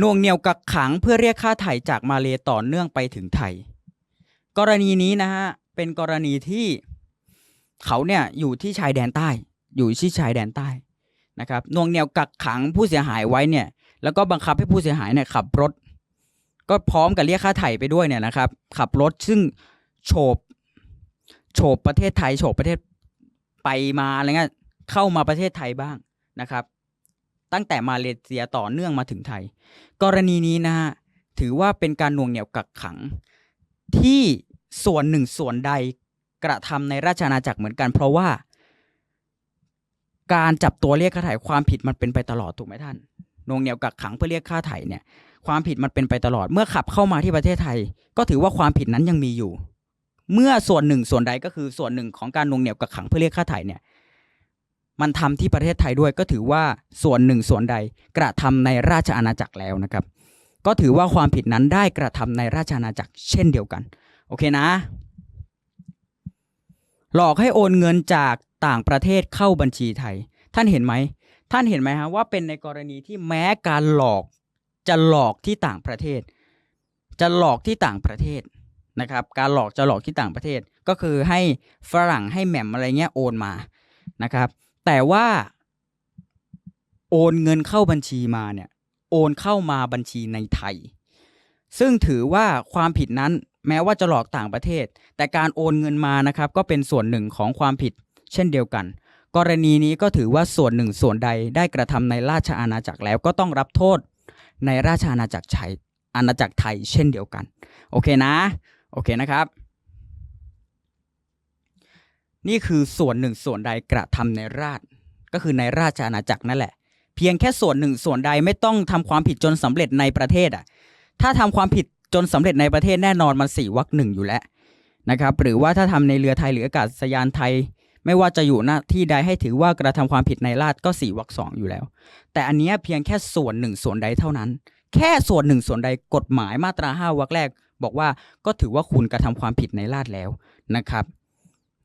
น่วงเหนี่ยวกักขังเพื่อเรียกค่าไถ่จากมาเลต่อเนื่องไปถึงไทย กรณีนี้นะฮะเป็นกรณีที่เขาเนี่ยอยู่ที่ชายแดนใต้ อยู่ที่ชายแดนใต้นะครับน่วงเหนี่ยวกักขังผู้เสียหายไว้เนี่ย แล้วก็บังคับให้ผู้เสียหายเนี่ยขับรถ ก็พร้อมกับเรียกค่าไถ่ไปด้วยเนี่ยนะครับ ขับรถซึ่งโฉบโฉบประเทศไทยโฉบประเทศไปมาอะไรเงี้ยเข้ามาประเทศไทยบ้างนะครับ ตั้งแต่มาเลเซียต่อเนื่องมาถึงไทย กรณีนี้นะฮะถือว่าเป็นการน่วงเหนี่ยวกักขัง ที่ส่วนหนึ่งส่วนใดกระทำในราชอาณาจักรเหมือนกัน เพราะว่า การจับตัวเรียกค่าไถ่ความผิดมันเป็นไปตลอดถูกไหมท่านน่วงเหนี่ยวกักขังเพื่อเรียกค่าไถ่เนี่ย ความผิดมันเป็นไปตลอดเมื่อขับเข้ามาที่ประเทศไทย ก็ถือว่าความผิดนั้นยังมีอยู่ เมื่อส่วนหนึ่งส่วนใดก็คือส่วนหนึ่งของการน่วงเหนี่ยวกักขังเพื่อเรียกค่าไถ่เนี่ย มันทำที่ประเทศไทยด้วยก็ถือว่าส่วนหนึ่งส่วนใดกระทำในราชอาณาจักรแล้วนะครับ ก็ถือว่าความผิดนั้นได้กระทำในราชอาณาจักรเช่นเดียวกัน โอเคนะ หลอกให้โอนเงินจากต่างประเทศเข้าบัญชีไทย ท่านเห็นไหมท่านเห็นไหมฮะว่าเป็นในกรณีที่แม้การหลอกจะหลอกที่ต่างประเทศ จะหลอกที่ต่างประเทศนะครับ การหลอกจะหลอกที่ต่างประเทศ ก็คือให้ฝรั่งให้แหม่มอะไรเงี้ยโอนมานะครับ แต่ว่า โอนเงินเข้าบัญชีมาเนี่ย โอนเข้ามาบัญชีในไทย ซึ่งถือว่าความผิดนั้นแม้ว่าจะหลอกต่างประเทศ แต่การโอนเงินมานะครับ ก็เป็นส่วนหนึ่งของความผิด เช่นเดียวกัน กรณีนี้ก็ถือว่าส่วนหนึ่งส่วนใดได้กระทำในราชอาณาจักรแล้วก็ต้องรับโทษในราชอาณาจักรไทยอาณาจักรไทยเช่นเดียวกัน โอเคนะ โอเคนะครับ นี่คือส่วนหนึ่งส่วนใดกระทำในราช ก็คือในราชอาณาจักรนั่นแหละ เพียงแค่ส่วนหนึ่งส่วนใดไม่ต้องทำความผิดจนสำเร็จในประเทศอะ ถ้าทำความผิดจนสำเร็จในประเทศแน่นอนมันสี่วรรคหนึ่งอยู่แล้วนะครับ หรือว่าถ้าทำในเรือไทยหรืออากาศยานไทย ไม่ว่าจะอยู่หน้าที่ใดให้ถือว่ากระทำความผิดในราชก็สี่วรรคสองอยู่แล้ว แต่อันนี้เพียงแค่ส่วนหนึ่งส่วนใดเท่านั้น แค่ส่วนหนึ่งส่วนใดกฎหมายมาตราห้าวรรคแรก บอกว่าก็ถือว่าคุณกระทำความผิดในราชแล้วนะครับ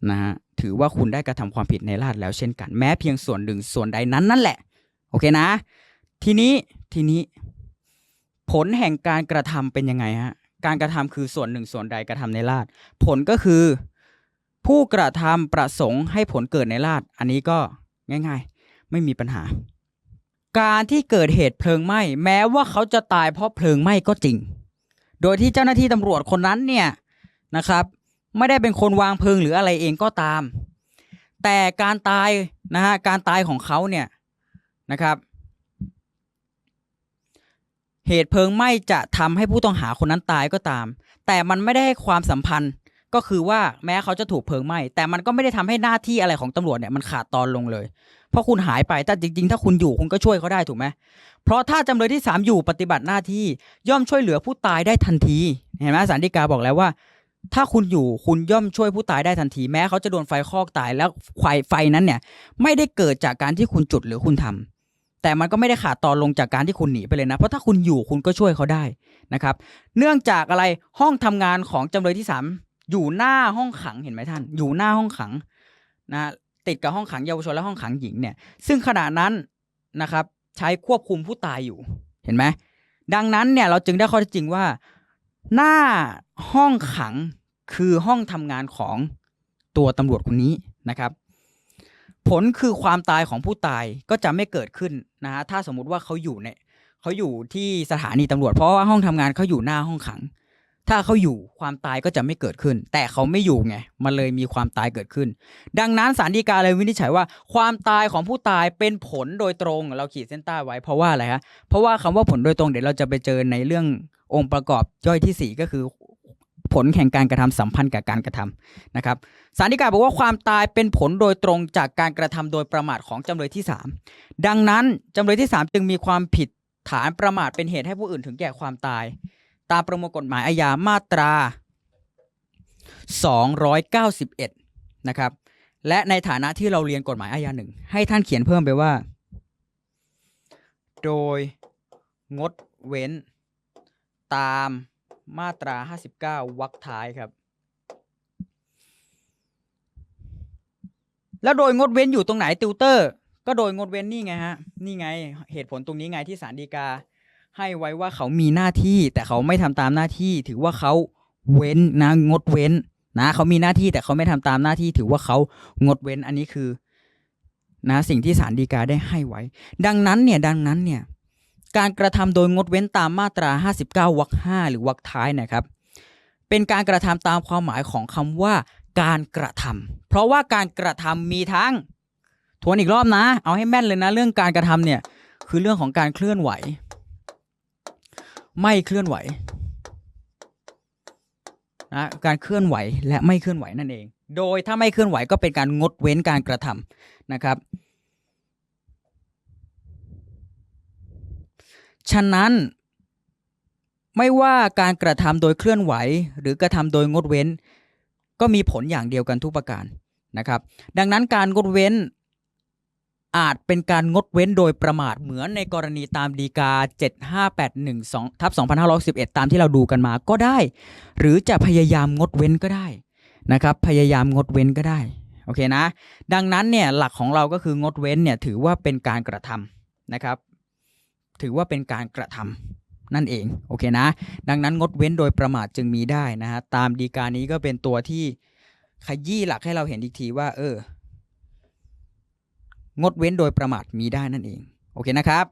นะฮะ ถือว่าคุณได้กระทำความผิดในราชแล้วเช่นกัน แม้เพียงส่วนหนึ่งส่วนใดนั้นนั่นแหละ โอเคนะ ทีนี้ทีนี้ ผลแห่งการกระทำเป็นยังไงฮะการกระทำคือส่วนหนึ่งส่วนใดกระทำในราชผลก็คือ ผู้กระทำประสงค์ให้ผลเกิดในราชอันนี้ก็ง่าย ๆ ไม่มีปัญหา การที่เกิดเหตุเพลิงไหม้แม้ว่าเขาจะตายเพราะเพลิงไหม้ก็จริง โดยที่เจ้าหน้าที่ตำรวจคนนั้นเนี่ยนะครับ ไม่ได้เป็นคนวางเพลิงหรืออะไรเองก็ตาม แต่การตายนะฮะการตายของเขาเนี่ยนะครับ เหตุเพลิงไหม้จะทำให้ผู้ต้องหาคนนั้นตายก็ตาม แต่มันไม่ได้ให้ความสัมพันธ์ก็คือว่าแม้เขาจะถูกเพลิงไหม้แต่มันก็ไม่ได้ทำให้หน้าที่อะไรของตำรวจเนี่ยมันขาดตอนลงเลย เพราะคุณหายไปแต่จริง ๆ ถ้าคุณอยู่คุณก็ช่วยเขาได้ถูกไหมเพราะถ้าจำเลยที่สามอยู่ปฏิบัติหน้าที่ย่อมช่วยเหลือผู้ตายได้ทันทีเห็นไหมสันติกาบอกแล้วว่า ถ้าคุณอยู่คุณย่อมช่วยผู้ตายได้ทันทีแม้เขาจะโดนไฟคอกตายแล้วไฟไฟนั้นเนี่ย ไม่ได้เกิดจากการที่คุณจุดหรือคุณทำแต่มันก็ไม่ได้ขาดตอนลงจากการที่คุณหนีไปเลยนะ เพราะถ้าคุณอยู่คุณก็ช่วยเขาได้นะครับ เนื่องจากอะไรห้องทำงานของจำเลยที่สามอยู่หน้าห้องขังเห็นไหมท่าน อยู่หน้าห้องขังนะติดกับห้องขังเยาวชนและห้องขังหญิงเนี่ย ซึ่งขณะนั้นนะครับ ใช้ควบคุมผู้ตายอยู่เห็นไหมดังนั้นเนี่ยเราจึงได้ข้อเท็จจริงว่า หน้าห้องขังคือห้องทำงานของตัวตำรวจคนนี้นะครับ ผลคือความตายของผู้ตายก็จะไม่เกิดขึ้นนะฮะถ้าสมมุติว่าเขาอยู่เนี่ยเขาอยู่ที่สถานีตำรวจเพราะว่าห้องทำงานเขาอยู่หน้าห้องขัง ถ้าเขาอยู่ความตายก็จะไม่เกิดขึ้น แต่เขาไม่อยู่ไงมันเลยมีความตายเกิดขึ้น ดังนั้นศาลฎีกาเลยวินิจฉัยว่า ความตายของผู้ตายเป็นผลโดยตรงเราขีดเส้นใต้ไว้เพราะว่าอะไรฮะเพราะว่าคำว่าผลโดยตรงเดี๋ยวเราจะไปเจอในเรื่อง องค์ประกอบย่อยที่สี่ก็คือผลแห่งการกระทำสัมพันธ์กับการกระทำนะครับศาลฎีกาบอกว่าความตายเป็นผลโดยตรงจากการกระทำโดยประมาทของจำเลยที่ 3 ดังนั้นจำเลยที่ 3 จึงมีความผิดฐานประมาทเป็นเหตุให้ผู้อื่นถึงแก่ความตาย ตามประมวลกฎหมายอาญามาตรา 291 นะครับ และในฐานะที่เราเรียนกฎหมายอาญาหนึ่งให้ท่านเขียนเพิ่มไปว่า โดยงดเว้น ตามมาตรา 59 วรรคท้ายครับ แล้วโดยงดเว้นอยู่ตรงไหนติวเตอร์ ก็โดยงดเว้นนี่ไงฮะ นี่ไงเหตุผลตรงนี้ไงที่ศาลฎีกา ให้ไว้ว่าเขามีหน้าที่ แต่เขาไม่ทำตามหน้าที่ ถือว่าเขาเว้นนะงดเว้นนะเขามีหน้าที่แต่เขาไม่ทำตามหน้าที่ ถือว่าเขางดเว้นอันนี้คือนะสิ่งที่ศาลฎีกาได้ให้ไว้ ดังนั้นเนี่ยดังนั้นเนี่ย การกระทำโดยงดเว้นตามมาตรา 59วรรค5หรือวรรคท้ายนะครับ เป็นการกระทำตามความหมายของคำว่าการกระทำเพราะว่าการกระทำมีทั้งทวนอีกรอบนะ เอาให้แม่นเลยนะ เรื่องการกระทำเนี่ยคือเรื่องของการเคลื่อนไหว ไม่เคลื่อนไหวนะการเคลื่อนไหวและไม่เคลื่อนไหวนั่นเอง โดยถ้าไม่เคลื่อนไหวก็เป็นการงดเว้นการกระทำนะครับ ฉะนั้น ไม่ว่าการกระทำโดยเคลื่อนไหว หรือกระทำโดยงดเว้น ก็มีผลอย่างเดียวกันทุกประการนะครับ ดังนั้นการงดเว้นอาจเป็นการงดเว้นโดยประมาทเหมือนในกรณีตามดีกา 75812ทับ2511 ตามที่เราดูกันมาก็ได้ หรือจะพยายามงดเว้นก็ได้นะครับพยายามงดเว้นก็ได้โอเคนะ ดังนั้นเนี่ยหลักของเราก็คืองดเว้นเนี่ยถือว่าเป็นการกระทำนะครับ ถือว่าเป็นการกระทำนั่นเองโอเคนะ ดังนั้นงดเว้นโดยประมาทจึงมีได้นะฮะตามดีกานี้ก็เป็นตัวที่ขยี้หลักให้เราเห็นอีกทีว่า เออ งดเว้นโดยประมาทมีได้นั่นเอง โอเคนะครับ